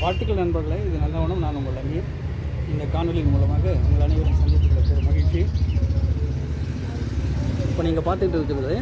வாழ்த்துக்கள் நண்பர்களே இது நல்லவனம் நான் உங்கள் அமீர். இந்த காணொலியின் மூலமாக உங்கள் அனைவரும் சந்தித்துக்கிற ஒரு மகிழ்ச்சி. இப்போ நீங்கள் பார்த்துட்டு இருக்கிறது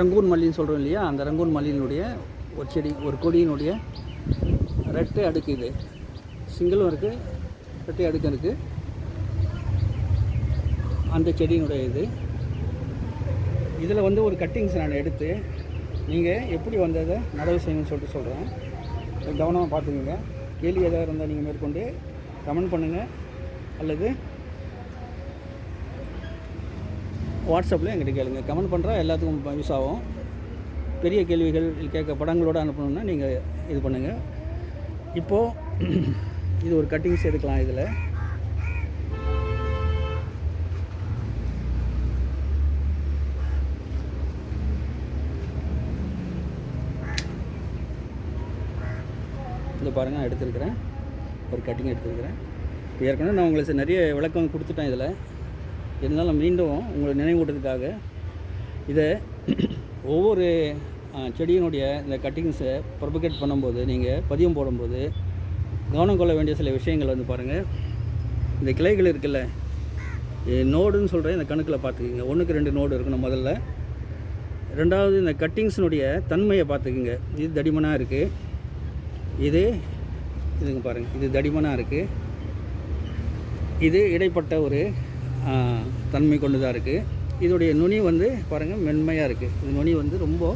ரங்கூன் மல்லின்னு சொல்கிறோம் இல்லையா? அந்த ரங்கூன் மல்லியினுடைய ஒரு செடி ஒரு கொடியினுடைய ரெட்டை அடுக்கு இது. சிங்கிளும் இருக்குது ரெட்டை அடுக்கு இருக்குது அந்த செடியினுடைய இது. இதில் வந்து ஒரு கட்டிங்ஸ் நான் எடுத்து நீங்கள் எப்படி வந்ததை நடவு செய்யணும்னு சொல்லிட்டு சொல்கிறேன் கவனமாக பார்த்துக்கோங்க. கேள்வி எதாவது இருந்தால் நீங்கள் மேற்கொண்டு கமெண்ட் பண்ணுங்கள் அல்லது வாட்ஸ்அப்பில் எங்கிட்ட கேளுங்க. கமெண்ட் பண்ணுறா எல்லாத்துக்கும் யூஸ் ஆகும். பெரிய கேள்விகள் கேட்க படங்களோடு அனுப்பணுன்னா நீங்கள் இது பண்ணுங்கள் இப்போது இது ஒரு கட்டிங்ஸ் எடுக்கலாம் இதில். இங்கே பாருங்கள் நான் எடுத்திருக்கிறேன். ஒரு கட்டிங் எடுத்திருக்கிறேன். ஏற்கனவே நான் உங்களுக்கு நிறைய விளக்கம் கொடுத்துட்டேன் இதில். இருந்தாலும் மீண்டும் உங்களை நினைவூட்டுறதுக்காக இதை ஒவ்வொரு செடியினுடைய இந்த கட்டிங்ஸை ப்ரொபகேட் பண்ணும்போது நீங்கள் பதியம் போடும்போது கவனம் கொள்ள வேண்டிய சில விஷயங்கள் வந்து பாருங்கள் இந்த கிளைகள் இருக்குல்ல நோடுன்னு சொல்கிறேன் இந்த கணக்கில் பார்த்துக்குங்க. ஒன்றுக்கு ரெண்டு நோடு இருக்கணும் முதல்ல. ரெண்டாவது இந்த கட்டிங்ஸினுடைய தன்மையை பார்த்துக்குங்க. இது தடிமனாக இருக்குது இது இதுங்க பாருங்கள் இது தடிமனாக இருக்குது இது இடைப்பட்ட ஒரு தன்மை கொண்டுதான் இருக்குது இதோடைய நுனி வந்து பாருங்கள் மென்மையாக இருக்குது இது நுனி வந்து ரொம்ப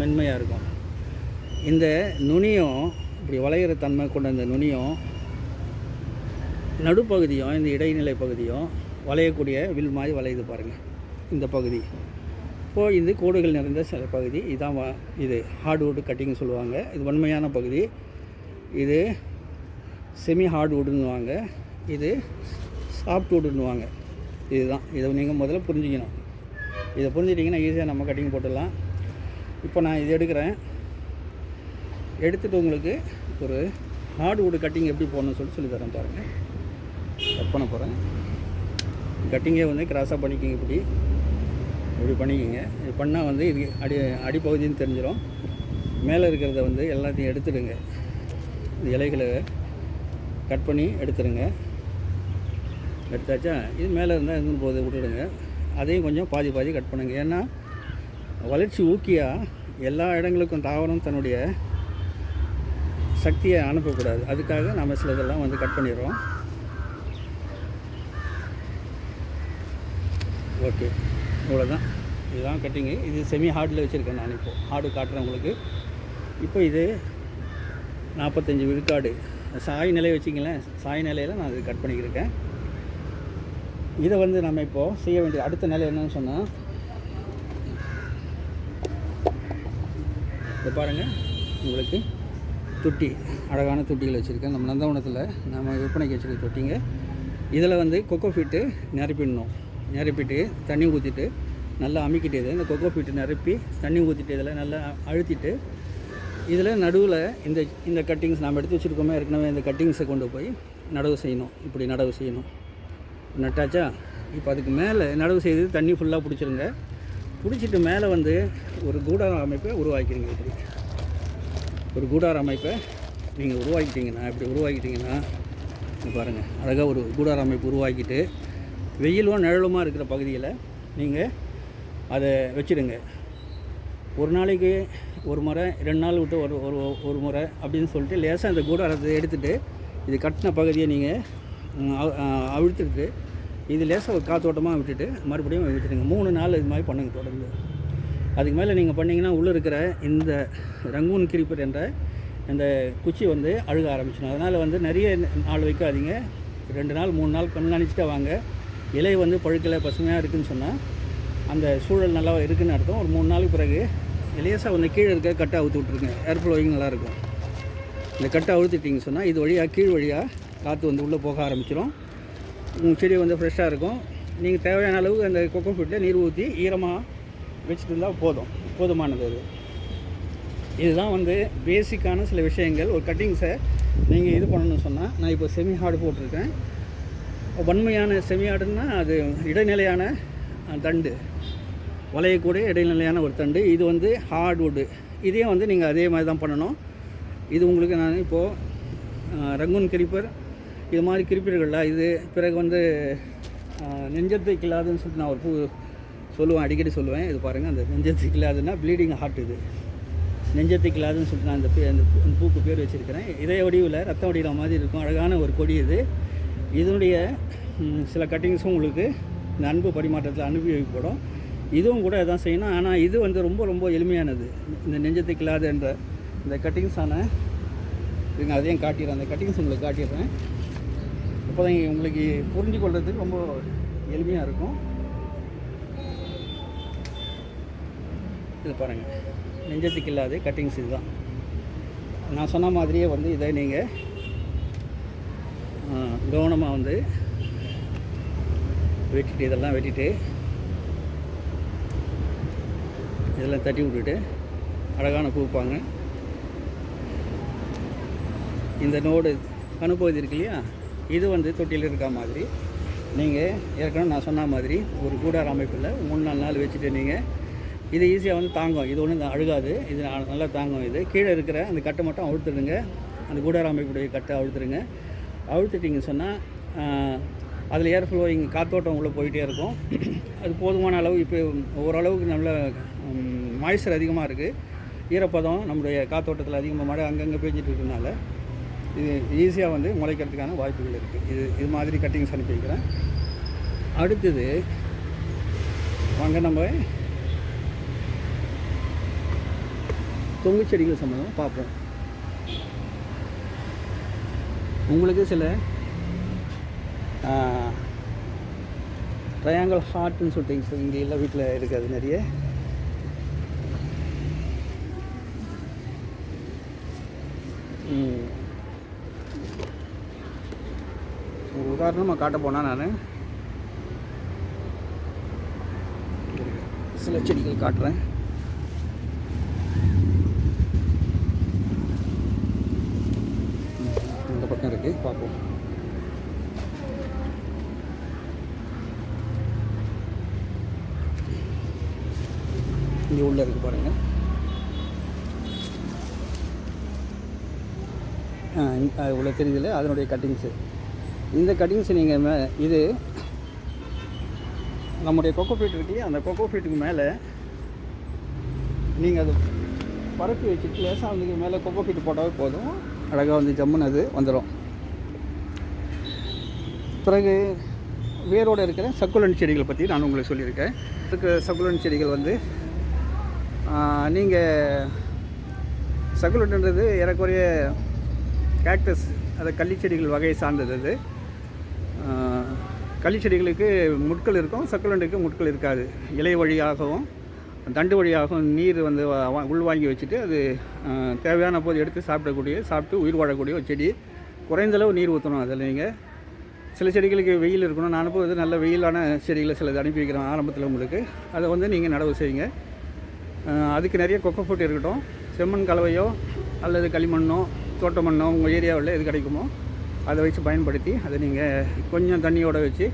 மென்மையாக இருக்கும். இந்த நுனியும் இப்படி வளையிற தன்மை கொண்ட இந்த நுனியும் நடுப்பகுதியும் இந்த இடைநிலை பகுதியும் வளையக்கூடிய வில் மாதிரி வளையுது பாருங்கள் இந்த பகுதி. இப்போது இது கோடுகள் நிறைந்த சில பகுதி. இதுதான் இது ஹார்ட்வுட் கட்டிங் சொல்லுவாங்க. இது வன்மையான பகுதி. இது செமி ஹார்ட்வுட்னுவாங்க இது சாஃப்ட்வுட்னுவாங்க இதுதான். இதை நீங்கள் முதல்ல புரிஞ்சுக்கணும். இதை புரிஞ்சிட்டிங்கன்னா ஈஸியாக நம்ம கட்டிங் போட்டுடலாம். இப்போ நான் இது எடுக்கிறேன். எடுத்துகிட்டு உங்களுக்கு ஒரு ஹார்ட்வுட் கட்டிங் எப்படி போடணும்னு சொல்லி சொல்லி தரேன் பாருங்கள் கட் பண்ண போகிறேன் கட்டிங்கே வந்து கிராஸாக பண்ணிக்கிங்க இப்படி. இப்படி பண்ணிக்கிங்க. இது பண்ணால் வந்து இது அடி அடிப்பகுதின்னு தெரிஞ்சிடும் மேலே இருக்கிறத வந்து எல்லாத்தையும் எடுத்துடுங்க. இந்த இலைகளை கட் பண்ணி எடுத்துடுங்க. எடுத்தாச்சா? இது மேலே இருந்தால் இருந்து போகுது விட்டுடுங்க. அதையும் கொஞ்சம் பாதி பாதி கட் பண்ணுங்கள் ஏன்னா வளர்ச்சி ஊக்கியாக எல்லா இடங்களுக்கும் தாவரம் தன்னுடைய சக்தியை அனுப்பக்கூடாது. அதுக்காக நம்ம சிலதெல்லாம் வந்து கட் பண்ணிடுறோம். ஓகே. இவ்வளோதான் இதுதான் கட்டிங்கு இது செமி ஹார்டில் வச்சுருக்கேன் நான் இப்போது ஹார்டு காட்டுறேன் உங்களுக்கு இப்போ இது நாற்பத்தஞ்சு விழுக்காடு. சாய் நிலை வச்சிங்களேன் சாய் நிலையில் நான் இது கட் பண்ணிக்கிருக்கேன். இதை வந்து நம்ம இப்போது செய்ய வேண்டிய அடுத்த நிலை என்னன்னு சொன்னால் இதை பாருங்கள் உங்களுக்கு தொட்டி அழகான தொட்டிகள் வச்சுருக்கேன். நம்ம நந்தவனத்தில் நம்ம விற்பனைக்கு வச்சுருக்க தொட்டிங்க. இதில் வந்து கொக்கோ ஃபீட்டு நிரப்பிடணும் நிரப்பிட்டு தண்ணி ஊற்றிட்டு நல்லா அமுக்கிட்டு இதை இந்த கொக்கோ ஃபீட்டு நிரப்பி தண்ணி ஊற்றிட்டு இதில் நல்லா அழுத்திட்டு இதில் நடுவில் இந்த இந்த கட்டிங்ஸ் நாம் எடுத்து வச்சுருக்கோமே ஏற்கனவே இந்த கட்டிங்ஸை கொண்டு போய் நடவு செய்யணும். இப்படி நடவு செய்யணும். நட்டாச்சா? இப்போ அதுக்கு மேலே நடவு செய்து தண்ணி ஃபுல்லாக பிடிச்சிருங்க. பிடிச்சிட்டு மேலே வந்து ஒரு கூடார அமைப்பை உருவாக்கிடுங்க இப்படி. ஒரு கூடார அமைப்பை நீங்கள் உருவாக்கிட்டீங்கன்னா இப்படி உருவாக்கிட்டீங்கன்னா பாருங்கள் அழகாக ஒரு கூடார அமைப்பு உருவாக்கிட்டு வெயிலும் நிழலுமாக இருக்கிற பகுதியில் நீங்கள் அதை வச்சிடுங்க. ஒரு நாளைக்கு ஒரு முறை ரெண்டு நாள் விட்டு ஒரு ஒரு ஒரு முறை அப்படின்னு சொல்லிட்டு லேசாக இந்த கூடாரத்தை எடுத்துகிட்டு இது கட்டின பகுதியை நீங்கள் அவிழ்த்துட்டு இது லேசாக ஒரு காத்தோட்டமாக விட்டுட்டு மறுபடியும் விட்டுடுங்க மூணு நாள் இது மாதிரி பண்ணுங்க தொடர்ந்து. அதுக்கு மேலே நீங்கள் பண்ணிங்கன்னா உள்ளே இருக்கிற இந்த ரங்கூன் கிரிப்பர் என்ற இந்த குச்சி வந்து அழுக ஆரம்பிச்சிடும். அதனால் வந்து நிறைய நாள் வைக்காதீங்க. ரெண்டு நாள் மூணு நாள் கண்காணிச்சுட்டே வாங்க. இலை வந்து பழுக்கலை பசுமையாக இருக்குதுன்னு சொன்னால் அந்த சூழல் நல்லா இருக்குன்னு அர்த்தம். ஒரு மூணு நாளுக்கு பிறகு இலேசாக வந்து கீழே இருக்க கட்டை அவுத்து விட்ருங்க ஏர் ஃப்ளோயிங் நல்லாயிருக்கும் இந்த கட்டை அழுத்திட்டிங்க சொன்னால் இது வழியாக கீழ் வழியாக காற்று வந்து உள்ளே போக ஆரம்பிச்சிடும் உங்கள் செடி வந்து ஃப்ரெஷ்ஷாக இருக்கும். நீங்கள் தேவையான அளவு அந்த கொக்கோ ஃபீட்டில் நீர் ஊற்றி ஈரமாக வச்சுட்டு இருந்தால் போதும். போதுமானது அது. இதுதான் வந்து பேசிக்கான சில விஷயங்கள். ஒரு கட்டிங்ஸை நீங்கள் இது பண்ணணும்னு சொன்னால் நான் இப்போ செமி ஹார்டு போட்டிருக்கேன். வன்மையான செமியாடுன்னா அது இடைநிலையான தண்டு. வளையக்கூடிய இடைநிலையான ஒரு தண்டு. இது வந்து ஹார்ட்வுட்டு இதையும் வந்து நீங்கள் அதே மாதிரி தான் பண்ணணும். இது உங்களுக்கு நான் இப்போது ரங்குன் கிரிப்பர். இது மாதிரி கிரிப்பர்கள்ல இது பிறகு வந்து நெஞ்சத்தை கில்லாதுன்னு சொல்லிட்டு நான் ஒரு பூ சொல்லுவேன் அடிக்கடி சொல்லுவேன். இது பாருங்கள் அந்த நெஞ்சத்தை கில்லாதுன்னா ப்ளீடிங் ஹார்ட் இது. நெஞ்சத்தை கில்லாதுன்னு சொல்லிட்டு நான் இந்த அந்த பூ- அந்த பூக்கு பேர் வச்சுருக்கிறேன். இதய வடிவில் ரத்த வடிவில் மாதிரி இருக்கும். அழகான ஒரு கொடி இது. இதனுடைய சில கட்டிங்ஸும் உங்களுக்கு இந்த அன்பு பரிமாற்றத்தில் அனுப்பி வைக்கப்படும். இதுவும் கூட இதான் செய்யணும். ஆனால் இது வந்து ரொம்ப ரொம்ப எளிமையானது. இந்த நெஞ்சத்தை என்ற இந்த கட்டிங்ஸான இதுங்க அதையும் காட்டிடுறேன். அந்த கட்டிங்ஸ் உங்களுக்கு காட்டிடுறேன். அப்போ தான் உங்களுக்கு புரிஞ்சு கொள்றதுக்கு ரொம்ப எளிமையாக இருக்கும். இது பாருங்கள் நெஞ்சத்துக்கு இல்லாத கட்டிங்ஸ் இதுதான். நான் சொன்ன மாதிரியே வந்து இதை நீங்கள் கவனமாக வந்து வெட்டிட்டு இதெல்லாம் வெட்டிட்டு இதெல்லாம் தட்டி விட்டுட்டு அழகான பூப்பாங்க இந்த நோடு கணுப்பகுதி இருக்கு இல்லையா? இது வந்து தொட்டியில் இருக்க மாதிரி. நீங்கள் ஏற்கனவே நான் சொன்ன மாதிரி ஒரு கூடார அமைப்பில் மூணு நாலு நாள் வச்சுட்டு நீங்கள் இது ஈஸியாக வந்து தாங்கும். இது ஒன்றும் அழுகாது. இது நல்லா தாங்கும். இது கீழே இருக்கிற அந்த கட்டை மட்டும் அழுத்துடுங்க. அந்த கூடார அமைப்புடைய கட்டை அழுத்துடுங்க. அழுத்துட்டிங்கன்னு சொன்னால் அதில் ஏர் ஃப்ளோயிங் காற்றோட்டம் உள்ளே போயிட்டே இருக்கும். அது போதுமான அளவு இப்போ ஓரளவுக்கு நல்ல மாய்ஸ்டர் அதிகமாக இருக்குது ஈரப்பதம் நம்முடைய காத்தோட்டத்தில் அதிகமாக மழை அங்கங்கே பெஞ்சிட்டு இருக்கிறதுனால இது ஈஸியாக வந்து முளைக்கிறதுக்கான வாய்ப்புகள் இருக்குது இது இது மாதிரி கட்டிங்ஸ் அனுப்பி வைக்கிறேன். அடுத்தது வாங்க நம்ம தொங்கு செடிகள் சம்மந்தம் பார்ப்போம். உங்களுக்கு சில ட்ரையாங்கிள் ஹார்ட்னு சொல்லிட்டு இங்கே எல்லாம் வீட்டில் இருக்காது நிறைய. ஒரு உதாரணமாக காட்ட போனால் நான். சில செடிகள் காட்டுறேன் ம், இந்த பக்கம் இருக்குது பார்ப்போம். இங்கே உள்ள இருக்கு பாருங்க. இவ்வளோ தெரியுதுல அது தெரியுதுல்ல அதனுடைய கட்டிங்ஸு இந்த கட்டிங்ஸ் நீங்கள் மே இது நம்முடைய கொக்கோ ஃபீட் இருக்கு அந்த கொக்கோ ஃபீட்டுக்கு மேலே நீங்கள் அது பரப்பி வச்சுட்டு லேசாக வந்து மேலே கொக்கோ ஃபீட் போட்டாவே போதும். அழகாக வந்து ஜம்முன்னு அது வந்துடும் பிறகு வேரோடு இருக்கிற சக்குலன் செடிகள் பற்றி நான் உங்களுக்கு சொல்லியிருக்கேன். இருக்கிற சக்குலன் செடிகள் வந்து நீங்கள் சக்குலன்றது ஏறக்குறைய கேக்டஸ் அது கள்ளிச்செடிகள் வகையை சார்ந்தது அது. கள்ளிச்செடிகளுக்கு முட்கள் இருக்கும் சக்குலண்டுக்கு முட்கள் இருக்காது. இலை வழியாகவும் தண்டு வழியாகவும் நீர் வந்து வா- உள்வாங்கி வச்சுட்டு அது தேவையான போது எடுத்து சாப்பிடக்கூடிய சாப்பிட்டு உயிர் வாழக்கூடிய ஒரு செடி. குறைந்தளவு நீர் ஊற்றணும் அதில் நீங்கள் சில செடிகளுக்கு வெயில் இருக்கணும் நான் அனுப்புவது நல்ல வெயிலான செடிகளை சிலது அனுப்பி வைக்கிறேன் ஆரம்பத்தில் உங்களுக்கு. அதை வந்து நீங்கள் நடவு செய்யுங்க. அதுக்கு நிறைய கொக்கோ போட்டு இருக்கட்டும். செம்மண் கலவையோ அல்லது களிமண்ணோ தோட்ட மண்ணோ உங்கள் ஏரியாவில் எது கிடைக்குமோ அதை வச்சு பயன்படுத்தி அதை நீங்கள் கொஞ்சம் தண்ணியோடு வச்சு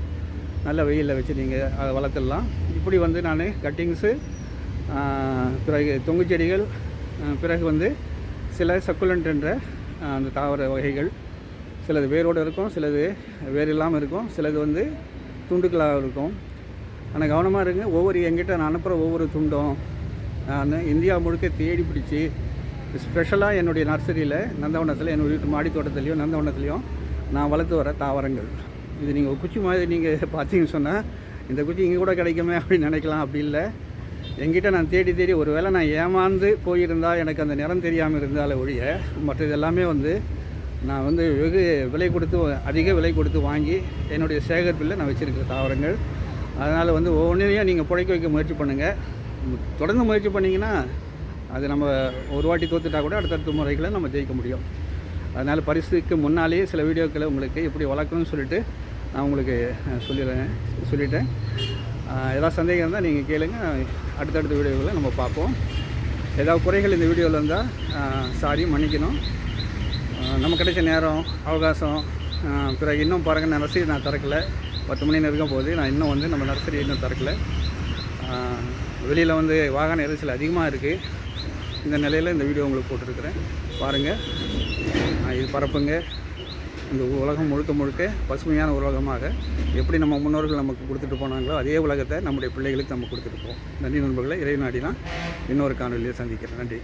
நல்ல வெயிலில் வச்சு நீங்கள் அதை வளர்த்துடலாம். இப்படி வந்து நான் கட்டிங்ஸு பிறகு தொங்கு செடிகள் பிறகு வந்து சில சக்குலண்ட் என்ற அந்த தாவர வகைகள் சிலது வேரோடு இருக்கும் சிலது வேர் இல்லாமல் இருக்கும் சிலது வந்து துண்டுகளாக இருக்கும். ஆனால் கவனமாக இருங்க ஒவ்வொரு எங்கிட்ட நான் அனுப்புகிற ஒவ்வொரு துண்டும் நான் இந்தியா முழுக்க தேடி பிடிச்சி ஸ்பெஷலாக என்னுடைய நர்சரியில் நந்தவனத்தில் என்னுடைய வீட்டு மாடி தோட்டத்துலேயும் நந்தவனத்துலேயும் நான் வளர்த்து வர தாவரங்கள். இது நீங்கள் குச்சி மாதிரி நீங்கள் பார்த்தீங்கன்னு சொன்னால் இந்த குச்சி இங்கே கூட கிடைக்குமே அப்படின்னு நினைக்கலாம் அப்படி இல்லை. எங்கிட்ட நான் தேடி தேடி ஒரு வேளை நான் ஏமாந்து போயிருந்தால் எனக்கு அந்த நிறம் தெரியாமல் இருந்தால ஒழிய மற்றது எல்லாமே வந்து நான் வந்து வெகு விலை கொடுத்து அதிக விலை கொடுத்து வாங்கி என்னுடைய சேகரிப்பில் நான் வச்சுருக்கிற தாவரங்கள். அதனால் வந்து ஒவ்வொன்றையும் நீங்கள் புழைக்க வைக்க முயற்சி பண்ணுங்கள் தொடர்ந்து முயற்சி பண்ணிங்கன்னா அது நம்ம ஒரு வாட்டி தோத்துட்டா கூட அடுத்தடுத்த முறைகளை நம்ம ஜெயிக்க முடியும். அதனால் பரிசுக்கு முன்னாலேயே சில வீடியோக்களை உங்களுக்கு எப்படி வளர்க்கணும்னு சொல்லிட்டு நான் உங்களுக்கு சொல்லிடுறேன் சொல்லிட்டேன். ஏதாவது சந்தேகம் இருந்தால் நீங்கள் கேளுங்க. அடுத்தடுத்த வீடியோக்களை நம்ம பார்ப்போம். ஏதாவது குறைகள் இந்த வீடியோவில் இருந்தால் சாரி மன்னிக்கணும். நம்ம கிடைச்ச நேரம் அவகாசம் பிறகு இன்னும் பாருங்கள் நர்சரி நான் திறக்கல. பத்து மணி நெருக்கம் போது நான் இன்னும் வந்து நம்ம நர்சரி இன்னும் திறக்கல. வெளியில் வந்து வாகன எரிச்சல் அதிகமாக இருக்குது இந்த நிலையில் இந்த வீடியோ உங்களுக்கு போட்டிருக்கிறேன். பாருங்கள் இது பரப்புங்க. இந்த உலகம் முழுக்க முழுக்க பசுமையான உலகமாக எப்படி நம்ம முன்னோர்கள் நமக்கு கொடுத்துட்டு போனாங்களோ அதே உலகத்தை நம்முடைய பிள்ளைகளுக்கு நம்ம கொடுத்துட்டு போவோம். நன்றி நண்பர்களை. இறை நாடினா இன்னொரு காணொலியை சந்திக்கிறேன். நன்றி.